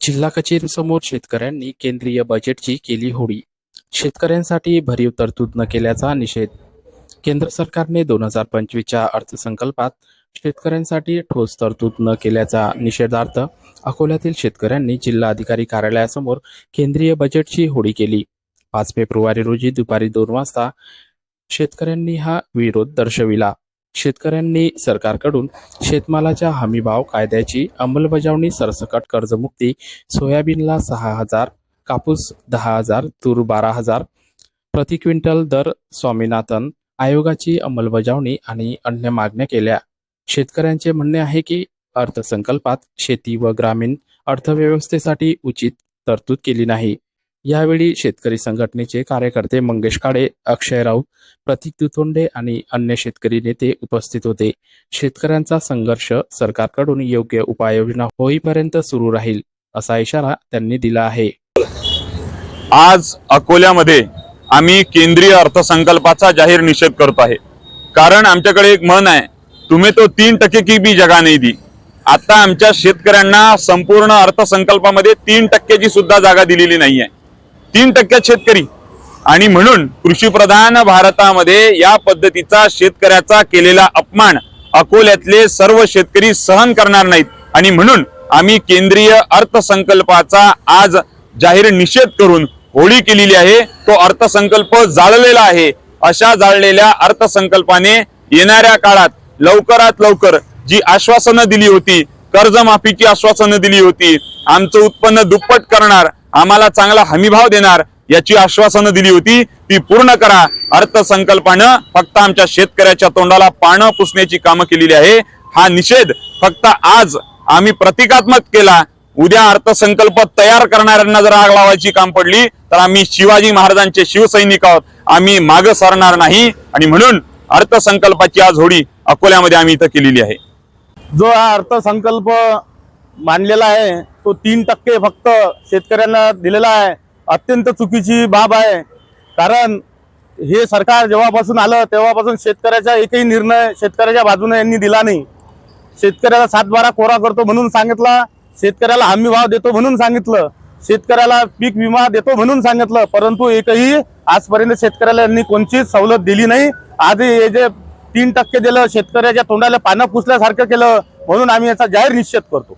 जिल्हा कचेरीसमोर शेतकऱ्यांनी केंद्रीय बजेटची केली होळी शेतकऱ्यांसाठी भरीव तरतूद न केल्याचा निषेध. केंद्र सरकारने दोन हजार पंचवीसच्या अर्थसंकल्पात शेतकऱ्यांसाठी ठोस तरतूद न केल्याचा निषेधार्थ अकोल्यातील शेतकऱ्यांनी जिल्हाधिकारी कार्यालयासमोर केंद्रीय बजेटची होळी केली. पाच फेब्रुवारी रोजी दुपारी दोन वाजता शेतकऱ्यांनी हा विरोध दर्शविला. शेतकऱ्यांनी सरकारकडून शेतमालाच्या हमीभाव कायद्याची अंमलबजावणी सरसकट कर्जमुक्ती सोयाबीनला सहा हजार कापूस दहा हजार तूर बारा हजार प्रति क्विंटल दर स्वामीनाथन आयोगाची अंमलबजावणी आणि अन्य मागण्या केल्या. शेतकऱ्यांचे म्हणणे आहे की अर्थसंकल्पात शेती व ग्रामीण अर्थव्यवस्थेसाठी उचित तरतूद केली नाही. यावेळी शेतकरी संघटनेचे कार्यकर्ते मंगेश काळे अक्षय राऊत प्रतीक दुतोंडे आणि अन्य शेतकरी नेते उपस्थित होते. शेतकऱ्यांचा संघर्ष सरकारकडून योग्य उपाययोजना होईपर्यंत सुरू राहील असा इशारा त्यांनी दिला आहे. आज अकोल्यामध्ये आम्ही केंद्रीय अर्थसंकल्पाचा जाहीर निषेध करतो आहे. कारण आमच्याकडे एक मन आहे तुम्ही तो तीन टक्के की बी जगा नाही दी. आता आमच्या शेतकऱ्यांना संपूर्ण अर्थसंकल्पामध्ये तीन टक्क्याची सुद्धा जागा दिलेली नाही आहे तीन टक्क्यात शेतकरी. आणि म्हणून कृषीप्रधान भारतामध्ये या पद्धतीचा शेतकऱ्याचा केलेला अपमान अकोल्यातले सर्व शेतकरी सहन करणार नाहीत. आणि म्हणून आम्ही केंद्रीय अर्थसंकल्पाचा आज जाहीर निषेध करून होळी केलेली आहे. तो अर्थसंकल्प जाळलेला आहे. अशा जाळलेल्या अर्थसंकल्पाने येणाऱ्या काळात लवकरात लवकर जी आश्वासनं दिली होती कर्जमाफीची आश्वासनं दिली होती आमचं उत्पन्न दुप्पट करणार आम्हाला चांगला हमीभाव देणार याची आश्वासनं दिली होती. ती पूर्ण करा. अर्थसंकल्पानं फक्त आमच्या शेतकऱ्याच्या तोंडाला पानं पुसण्याची कामं केलेली आहे. हा निषेध फक्त आज आम्ही प्रतिकात्मक केला. उद्या अर्थसंकल्प तयार करणाऱ्यांना जर आग लावायची काम पडली तर आम्ही शिवाजी महाराजांचे शिवसैनिक आहोत. आम्ही मागं सरणार नाही. आणि म्हणून अर्थसंकल्पाची आज होडी अकोल्यामध्ये आम्ही इथं केलेली आहे. जो हा अर्थसंकल्प मानलेला आहे तो तीन टक्के फक्त शेतकऱ्यांना दिलेला आहे. अत्यंत चुकीची बाब आहे. कारण हे सरकार जेव्हापासून आलं तेव्हापासून शेतकऱ्याचा एकही निर्णय शेतकऱ्याच्या बाजूने यांनी दिला नाही. शेतकऱ्याला सातबारा कोरा करतो म्हणून सांगितला शेतकऱ्याला हमी भाव देतो म्हणून सांगितलं शेतकऱ्याला पीक विमा देतो म्हणून सांगितलं परंतु एकही आजपर्यंत शेतकऱ्याला यांनी कोणतीच सवलत दिली नाही. आधी हे जे तीन टक्के दिलं शेतकऱ्याच्या तोंडाला पानं पुसल्यासारखं केलं म्हणून आम्ही याचा जाहीर निषेध करतो.